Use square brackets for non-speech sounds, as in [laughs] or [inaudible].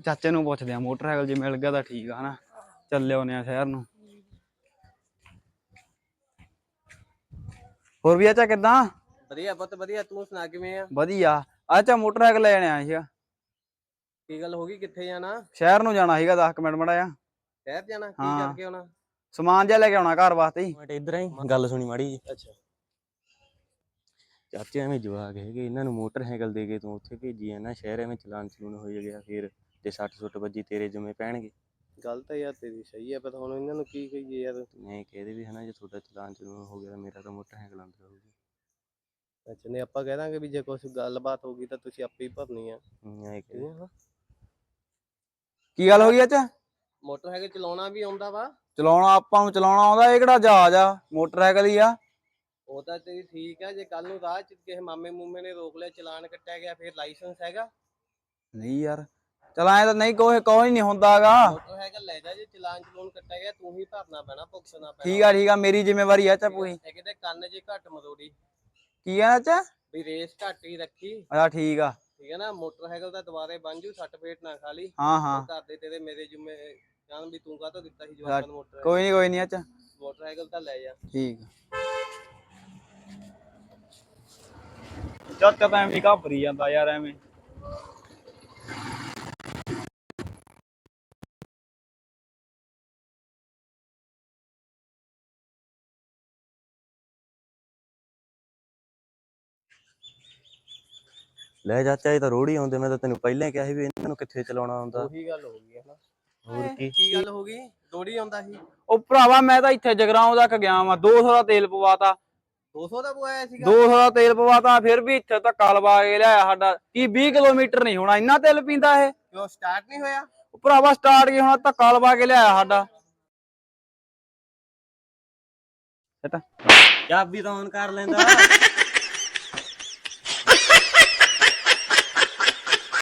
ਚਾਚੇ ਨੂੰ ਪੁੱਛਦੇ ਆ ਮੋਟਰਸਾਈਕਲ ਜੇ ਮਿਲ ਗਿਆ ਤਾਂ ਠੀਕ ਆ ਨਾ ਚੱਲੇ ਆਉਨੇ ਆ ਸ਼ਹਿਰ ਨੂੰ। ਹੋਰ ਵੀ ਚਾਚਾ ਕਿੱਦਾਂ? ਵਧੀਆ ਪੁੱਤ ਵਧੀਆ। ਤੂੰ ਸੁਣਾ ਕਿਵੇਂ ਆ? ਵਧੀਆ। ਅੱਛਾ ਮੋਟਰਸਾਈਕਲ ਲੈਣ ਆਇਆ ਸੀਗਾ। ਕੀ ਗੱਲ ਹੋ ਗਈ? ਕਿੱਥੇ ਜਾਣਾ? ਸ਼ਹਿਰ ਨੂੰ ਜਾਣਾ ਸੀਗਾ 10 ਮਿੰਟ ਮੜਾ ਆ ਸ਼ਹਿਰ ਜਾਣਾ? ਕੀ ਹਾਂ। ਕਰਕੇ ਆਉਣਾ? ਸਮਾਨ ਜਿਹਾ ਲੈ ਕੇ ਆਉਣਾ ਘਰ ਵਾਸਤੇ ਹੀ। ਮਿੰਟ ਇਧਰ ਆਈ ਗੱਲ ਸੁਣੀ ਮਾੜੀ ਜੀ ਅੱਛਾ। ਚਾਚੇ ਐਵੇਂ ਜਵਾਕ ਹੈਗੇ ਇਹਨਾਂ ਨੂੰ ਮੋਟਰਸਾਈਕਲ ਦੇ ਕੇ ਤੂੰ ਉੱਥੇ ਭੇਜੀ ਆ ਨਾ ਸ਼ਹਿਰ ਐਵੇਂ ਚਲਾਨ ਚਲੂਨ ਹੋ ਗਿਆ ਫਿਰ। ਤੇ 60 ਸੁੱਟ ਵੱਜੀ ਤੇਰੇ ਜਿਵੇਂ ਪੈਣਗੇ। ਗੱਲ ਤਾਂ ਯਾਰ ਤੇਰੀ ਸਹੀ ਹੈ ਪਰ ਹੁਣ ਇਹਨਾਂ ਨੂੰ ਕੀ ਕਹੀਏ ਯਾਰ। ਮੈਂ ਕਹਦੇ ਵੀ ਹਨਾ ਜੇ ਤੁਹਾਡਾ ਚਲਾਨ ਚਲੂਨ ਹੋ ਗਿਆ ਤਾਂ ਮੇਰਾ ਤਾਂ ਮੋਟਰਸਾਈਕਲ ਅੰਦਰ ਹੋਊਗੀ ਅੱਛਾ ਨੇ ਆਪਾਂ ਕਹਿ ਦਾਂਗੇ ਵੀ ਜੇ ਕੁਝ ਗੱਲਬਾਤ ਹੋ ਗਈ ਤਾਂ ਤੁਸੀਂ ਆਪੇ ਹੀ ਭਰਨੀ ਆ। ਐਂ ਕਹਦੇ ਹੈ? ਕੀ ਗੱਲ ਹੋ ਗਈ ਅੱਛਾ ਮੋਟਰਸਾਈਕਲ ਚਲਾਉਣਾ ਵੀ ਆਉਂਦਾ ਵਾ। ਚਲਾਉਣਾ ਆਪਾਂ ਨੂੰ ਚਲਾਉਣਾ ਆਉਂਦਾ ਇਹ ਕਿਹੜਾ ਜਹਾਜ਼ ਆ? ਮੋਟਰਸਾਈਕਲ ਹੀ ਆ। ਉਹ ਤਾਂ ਤੇਰੀ ਠੀਕ ਹੈ ਜੇ ਕੱਲ ਨੂੰ ਰਾਹ ਚ ਕਿਸੇ ਮਾਮੇ ਮੂਮੇ ਨੇ ਰੋਕ ਲਿਆ ਚਲਾਨ ਕੱਟਿਆ ਗਿਆ ਫਿਰ ਲਾਇਸੈਂਸ ਹੈਗਾ। ਨਹੀਂ ਯਾਰ ਚਲ ਐ ਤਾਂ ਨਹੀਂ ਕੋਈ ਕੋਈ ਨਹੀਂ ਹੁੰਦਾਗਾ। ਮੋਟਰਸਾਈਕਲ ਲੈ ਜਾ ਜੇ ਚਲਾਨ ਚਲੂਨ ਕੱਟਿਆ ਗਿਆ ਤੂੰ ਹੀ ਭਰਨਾ ਪੈਣਾ ਭੁਗਤਣਾ ਪੈਣਾ। ਠੀਕ ਆ ਠੀਕ ਆ ਮੇਰੀ ਜ਼ਿੰਮੇਵਾਰੀ ਆ ਚਾਚਾ ਪੂਰੀ। ਇਹ ਕਿਤੇ ਕੰਨ ਜੇ ਘੱਟ ਮਰੋੜੀ। ਕੀ ਆ ਚਾਚਾ ਵੀ ਰੇਸ ਘੱਟ ਹੀ ਰੱਖੀ। ਅੱਛਾ ਠੀਕ ਆ। ਠੀਕ ਹੈ ਨਾ ਮੋਟਰਸਾਈਕਲ ਤਾਂ ਦੁਬਾਰੇ ਬਣ ਜੂ ਸੱਟ ਫੇਟ ਨਾ ਖਾ ਲਈ। ਹਾਂ ਹਾਂ। ਘਰ ਦੇ ਤੇਰੇ ਮੇਰੇ ਜੁਮੇ ਜਾਨ ਵੀ ਤੂੰ ਕਾਹਤੋਂ ਦਿੱਤਾ ਸੀ ਮੋਟਰ ਕੋਈ ਨਹੀਂ ਕੋਈ ਨਹੀਂ ਅੱਛਾ ਮੋਟਰਸਾਈਕਲ ਤਾਂ ਲੈ ਜਾ। ਠੀਕ ਚਾਚਾ ਤਾਂ ਐਵੇਂ ਘਾਬਰੀ ਜਾਂਦਾ ਯਾਰ ਐਵੇਂ। ਲੈ ਚਾਚਾ ਇਹ ਤਾਂ ਰੋੜ ਆਉਂਦੇ ਮੈਂ ਤਾਂ ਤੈਨੂੰ ਪਹਿਲਾਂ ਹੀ ਕਿਹਾ ਸੀ ਵੀ ਇਹਨਾਂ ਨੂੰ ਕਿੱਥੇ ਚਲਾਉਣਾ ਆਉਂਦਾ ਉਹੀ ਗੱਲ ਹੋ ਗਈ ਹੈ ਨਾ। ਹੋਰ ਕੀ? ਕੀ ਗੱਲ ਹੋ ਗਈ? ਦੋੜੀ ਆਉਂਦਾ ਸੀ। ਉਹ ਭਰਾਵਾ ਮੈਂ ਤਾਂ ਇੱਥੇ ਜਗਰਾਉਂ ਤੱਕ ਗਿਆ ਵਾਂ 200 ਦਾ ਤੇਲ ਪਵਾਤਾ। 200 ਦਾ ਪਵਾਇਆ ਸੀਗਾ? 200 ਦਾ ਤੇਲ ਪਵਾਤਾ ਫਿਰ ਵੀ ਇੱਥੇ ਧੱਕਾ ਲਵਾ ਕੇ ਲਿਆਇਆ ਸਾਡਾ। ਕੀ 20 ਕਿਲੋਮੀਟਰ ਨਹੀਂ ਹੋਣਾ ਇੰਨਾ ਤੇਲ ਪੀਂਦਾ ਇਹ? ਕਿਉਂ ਸਟਾਰਟ ਨਹੀਂ ਹੋਇਆ? ਉਹ ਭਰਾਵਾ ਸਟਾਰਟ ਕੀ ਹੋਣਾ ਧੱਕਾ ਲਵਾ ਕੇ ਲਿਆਇਆ ਸਾਡਾ। ਚਾਬੀ ਤਾਂ ਔਨ ਕਰ ਲੈਂਦਾ। [laughs]